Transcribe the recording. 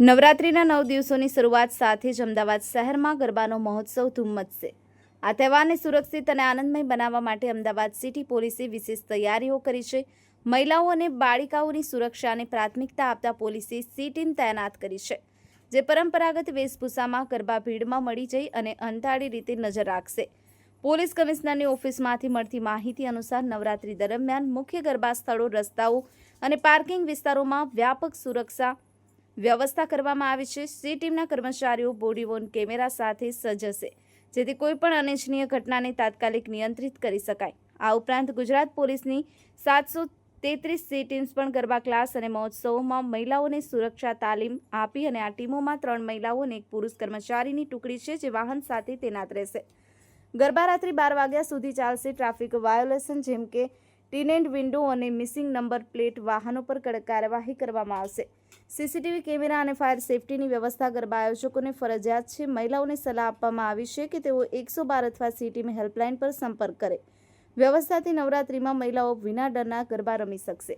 નવરાત્રિના નવ દિવસોની શરૂઆત સાથે જ અમદાવાદ શહેરમાં ગરબાનો મહોત્સવ ધૂમ આ તહેવારને સુરક્ષિત અને આનંદમય બનાવવા માટે અમદાવાદ સિટી પોલીસે વિશેષ તૈયારીઓ કરી છે. મહિલાઓ અને બાળિકાઓની સુરક્ષાને પ્રાથમિકતા આપતા પોલીસે સી ટીમ તૈનાત કરી છે, જે પરંપરાગત વેશભૂષામાં ગરબા ભીડમાં મળી જઈ અને અંધાળી રીતે નજર રાખશે. પોલીસ કમિશનરની ઓફિસમાંથી મળતી માહિતી અનુસાર નવરાત્રી દરમિયાન મુખ્ય ગરબા સ્થળો, રસ્તાઓ અને પાર્કિંગ વિસ્તારોમાં વ્યાપક સુરક્ષા વ્યવસ્થા કરવામાં આવી છે. સી ટીમના કર્મચારીઓ બોડીવોન કેમેરા સાથે સજ્જ હશે જેથી કોઈપણ અનિચ્છનીય ઘટનાને તાત્કાલિક નિયંત્રિત કરી શકાય. આ ઉપરાંત ગુજરાત પોલીસની સાતસો તેત્રીસ સી ટીમ્સ પણ ગરબા ક્લાસ અને મહોત્સવોમાં મહિલાઓને સુરક્ષા તાલીમ આપી અને આ ટીમોમાં ત્રણ મહિલાઓ અને એક પુરુષ કર્મચારીની ટુકડી છે જે વાહન સાથે તૈનાત રહેશે. ગરબા રાત્રિ બાર વાગ્યા સુધી ચાલશે ટ્રાફિક વાયોલેશન, જેમ કે ટીનેન્ટ વિન્ડો અને મિસિંગ નંબર પ્લેટ વાહનો પર કડક કાર્યવાહી કરવામાં આવશે. સીસીટીવી કેમેરા અને ફાયર સેફટીની વ્યવસ્થા ગરબા આયોજકોને ફરજિયાત છે. મહિલાઓને સલાહ આપવામાં આવી છે કે તેઓ એકસો બાર અથવા સીટીમી હેલ્પલાઇન પર સંપર્ક કરે. વ્યવસ્થાથી નવરાત્રિમાં મહિલાઓ વિના ડરના ગરબા રમી શકશે.